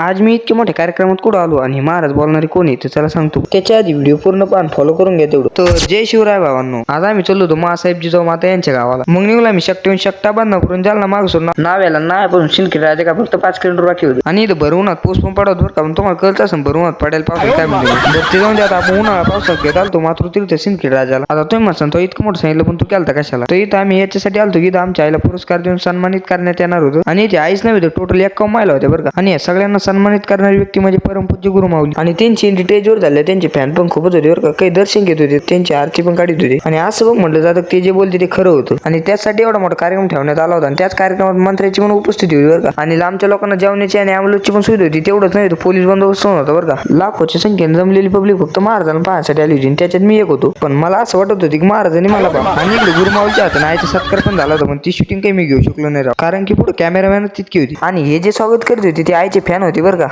आज मी इतके मोठ्या कार्यक्रमात कुठं आलो आणि महाराज बोलणारे कोण आहे ते चला सांगतो. त्याच्या आधी व्हिडिओ पूर्ण पाहून फॉलो करून घ्या तेवढं. तर जय शिवराय भावांनो. आज आम्ही चललो होतो मासाहेब जिजाऊ माता यांच्या गावाला. मग निघला मी शकटेहून शकटा करून जालना माग सोडून. नाव्याला नाव्यापासून शिंदखेड राजा का फक्त पाच किलोमीटर बाकी होते. आणि इथं भरवणात उन्हात पण पडत बरं का पण तुम्हाला कळत असं भरवणात उन्हात पडायला पावसाळ्यात काय म्हणजे बरं ते जाऊन द्या आपण उन्हाळा पावसात घेत आलो मात्र तीर्थ सिंदखेड राजाला. आता तुम्ही म्हणसान तो इतकं मोठं सांगितलं पण तू केलता कशाला? तर इथं आम्ही याच्यासाठी आलतो की इथं आमच्या आईला पुरस्कार देऊन सन्मानित करण्यात येणार होतं. आणि इथे आईच नव्हे टोटल एक महिला होत्या बरं का. आणि सगळ्यांना सन्मानित करणारी व्यक्ती म्हणजे परमपूज्य गुरुमाऊली आणि त्यांची स्टेजवर झाले त्यांचे फॅन पण खूपच होते बरं का. काही दर्शन घेत होते त्यांची आरती पण काढत होते. आणि असं बघ म्हटलं जातं ते जे बोलते ते खरं होतं. आणि त्यासाठी एवढा मोठा कार्यक्रम ठेवण्यात आला होता. आणि त्याच कार्यक्रमात मंत्र्याची पण उपस्थिती होती बरं का. आणि लांबच्या लोकांना जेवणाची आणि ॲम्ब्युलन्सची पण सुविधा होती. तेवढंच नाही तर पोलीस बंदोबस्त होता बरं का. लाखोच्या संख्येने जमलेली पब्लिक फक्त महाराजांना पाहण्यासाठी आली होती. आणि त्याच्यात मी एक होतो. पण मला असं वाटत होतं की महाराजांनी मला पाहा आणि इकडे गुरुमाऊलच्या हाताने आईचा सत्कार पण झाला होता. पण ती शूटिंग काही मी घेऊ शकलो नाही राव. कारण की पुढे कॅमेरामॅन तितकी होती. आणि हे जे स्वागत करत होते ते आईचे फॅन होते. बरं का